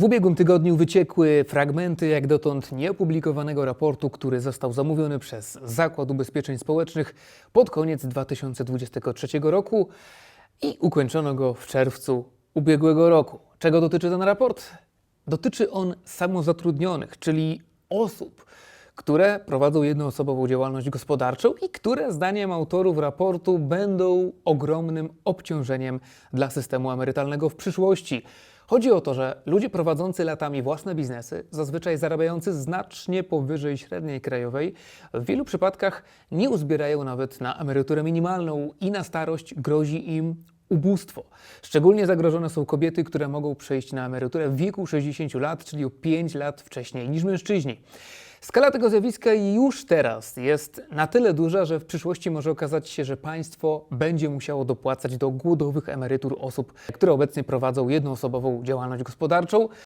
W ubiegłym tygodniu wyciekły fragmenty jak dotąd nieopublikowanego raportu, który został zamówiony przez Zakład Ubezpieczeń Społecznych pod koniec 2023 roku i ukończono go w czerwcu ubiegłego roku. Czego dotyczy ten raport? Dotyczy on samozatrudnionych, czyli osób, które prowadzą jednoosobową działalność gospodarczą i które, zdaniem autorów raportu, będą ogromnym obciążeniem dla systemu emerytalnego w przyszłości. Chodzi o to, że ludzie prowadzący latami własne biznesy, zazwyczaj zarabiający znacznie powyżej średniej krajowej, w wielu przypadkach nie uzbierają nawet na emeryturę minimalną i na starość grozi im ubóstwo. Szczególnie zagrożone są kobiety, które mogą przejść na emeryturę w wieku 60 lat, czyli o 5 lat wcześniej niż mężczyźni. Skala tego zjawiska już teraz jest na tyle duża, że w przyszłości może okazać się, że państwo będzie musiało dopłacać do głodowych emerytur osób, które obecnie prowadzą jednoosobową działalność gospodarczą.